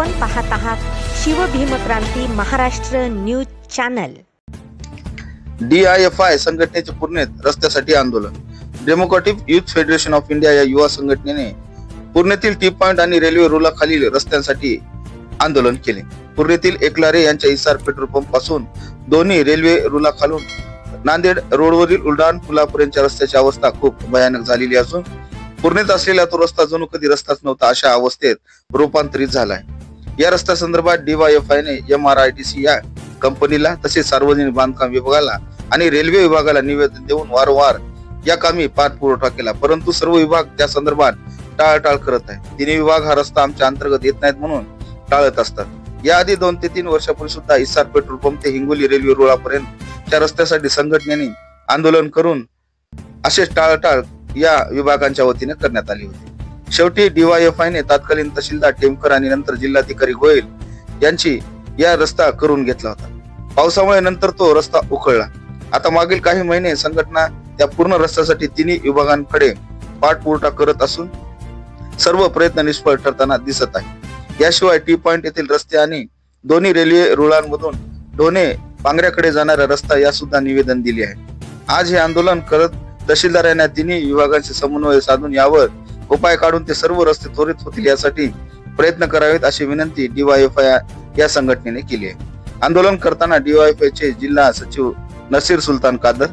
आपण पाहत आहात Shivbhimkranti Maharashtra news channel. D I F I संघटनेचे पूर्णेत रस्त्यासाठी आंदोलन. Democratic youth federation of India या युवा संघटनेने पूर्णेतील टी पॉइंट आणि रेल्वे रुलाखालील रस्त्यांसाठी आंदोलन केले. पूर्णेतील एकलारे यांच्या इसार पेट्रोल पंपपासून दोन्ही रेल्वे रुलाखालून नांदेड रोडवरील उड्डाण पुलापर्यंतच्या रस्त्याची अवस्था खूप भयानक झालेली असून पूर्णेत असलेला तो रस्ता जणू कधी रस्ताच नव्हता अशा अवस्थेत रूपांतरित झालाय. या रस्त्या संदर्भात डीवायएफआयने M R I T C या कंपनीला तसेच सार्वजनिक बांधकाम विभागाला आणि रेल्वे विभागाला निवेदन देऊन वारंवार या कामी पाठपुरवठा केला. परंतु सर्व विभाग त्या संदर्भात टाळाटाळ करत आहे तिन्ही विभाग हा रस्ता आमच्या अंतर्गत येत नाहीत म्हणून टाळत असतात. याआधी दोन ते तीन वर्षापूर्वी सुद्धा इसार पेट्रोल पंप ते हिंगोली रेल्वे रुळापर्यंत त्या रस्त्यासाठी संघटनेने आंदोलन करून असेच टाळाटाळ या विभागांच्या वतीने करण्यात आली होती. शेवटी डीवायएफआयने तात्कालीन तहसीलदार टेमकर आणि नंतर जिल्हाधिकारी गोयल यांची या रस्ता करून घेतला होता. पावसामुळे नंतर तो रस्ता उखळला. आता मागील काही महिने संघटना त्या पूर्ण रस्त्यासाठी तिन्ही विभागांकडे पाठपुरवठा करत असून सर्व प्रयत्न निष्फळ ठरताना दिसत आहे. याशिवाय टी पॉइंट येथील रस्ते आणि दोन्ही रेल्वे रुळांमधून ढोणे पांगऱ्याकडे जाणारा रस्ता या सुद्धा निवेदन दिले आहे. आज हे आंदोलन करत तहसीलदार यांना तिन्ही विभागांचे समन्वय साधून यावर उपाय काढून ते सर्व रस्ते त्वरित होतील यासाठी प्रयत्न करावेत अशी विनंती डीवायएफआय या संघटनेने केली आहे. आंदोलन करताना डीवायएफआयचे जिल्हा सचिव नसीर सुलतान कादर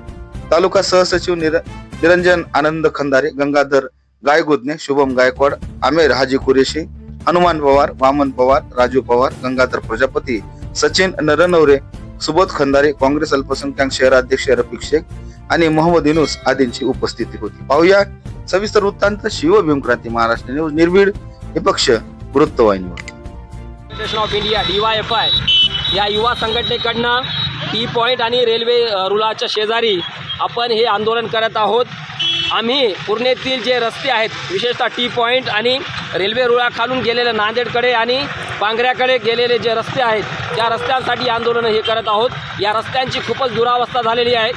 तालुका सहसचिव निर- निरंजन आनंद खंदारे गंगाधर गायगुदने शुभम गायकवाड आमेर हाजी कुरेशी हनुमान पवार वामन पवार राजू पवार गंगाधर प्रजापती सचिन नरनवरे सुबोध खंदारे काँग्रेस अल्पसंख्याक शहराध्यक्ष रफिक शेख आणि मोहम्मद युनुस आदींची उपस्थिती होती. पाहूया सविस्तर वृत्तांत शिव भीमक्रांती महाराष्ट्र न्यूज निर्भीड निपक्ष वृत्तवाहिनीवर of India D Y F I या युवा संघटनेकडनं टी पॉईंट आणि रेल्वे रुळाच्या शेजारी आपण हे आंदोलन करत आहोत. आम्ही पुणेतील जे रस्ते आहेत विशेषतः टी पॉईंट आणि रेल्वे रुळाखालून गेलेले नांदेडकडे आणि पांगऱ्याकडे गेलेले जे रस्ते आहेत त्या रस्त्यांसाठी आंदोलन हे करत आहोत. या रस्त्यांची खूपच दुरावस्था झालेली आहे.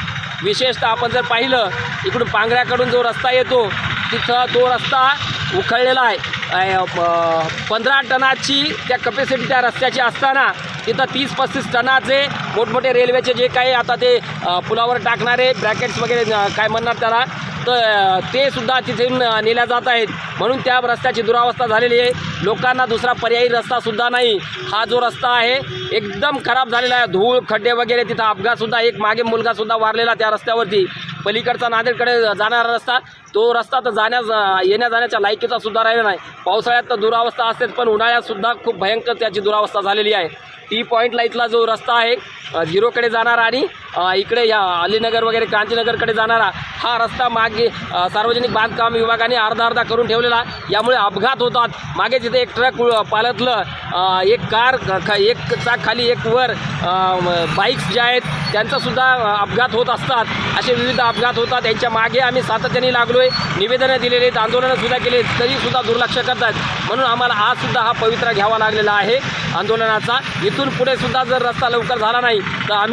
विशेषतः आपण जर पाहिलं इकडून पांगऱ्याकडून जो रस्ता येतो तिथं तो रस्ता उखळलेला आहे. पंधरा टनाची त्या कपॅसिटी त्या रस्त्याची असताना तिथं तीस पस्तीस टनाचे मोठमोठे रेल्वेचे जे काही आता ते पुलावर टाकणारे ब्रॅकेट्स वगैरे काय म्हणणार त्याला तर ते सुद्धा तिथून नेल्या जात आहेत. म्हणून त्या रस्त्याची दुरावस्था झालेली आहे. लोकांना दुसरा पर्यायी रस्तासुद्धा नाही. हा जो रस्ता आहे एकदम खराब झालेला आहे. धूळ खड्डे वगैरे तिथं अपघातसुद्धा एक मागे मुलगासुद्धा वारलेला त्या रस्त्यावरती. पलीकडचा नांदेडकडे जाणारा रस्ता तो रस्ता तर जाण्यास येण्या जाण्याच्या लायकीचा सुद्धा राहिला नाही. पावसाळ्यात तर दुरावस्था असतेच पण उन्हाळ्यात सुद्धा खूप भयंकर त्याची दुरावस्था झालेली आहे. टी पॉईंटला इथला जो रस्ता आहे झिरोकडे जाणारा आणि इकडे या अलीनगर वगैरे क्रांतीनगरकडे जाणारा हा रस्ता मागे सार्वजनिक बांधकाम विभागाने अर्धा अर्धा करून ठेवलेला यामुळे अपघात होतात. मागे जिथे एक ट्रक पालतलं एक कार एक चाक खाली एक वर बाईक्स ज्या आहेत त्यांचासुद्धा अपघात होत असतात. असे विविध अपघात होतात. यांच्या मागे आम्ही सातत्याने लागलो आहे निवेदनं दिलेली आहेत आंदोलनंसुद्धा केले तरीसुद्धा दुर्लक्ष करतात. म्हणून आम्हाला आज सुद्धा हा पवित्रा घ्यावा लागलेला आहे. आंदोलनाचा. इथून पुढे सुद्धा जर रस्ता लवकर झाला नाही तर आम्ही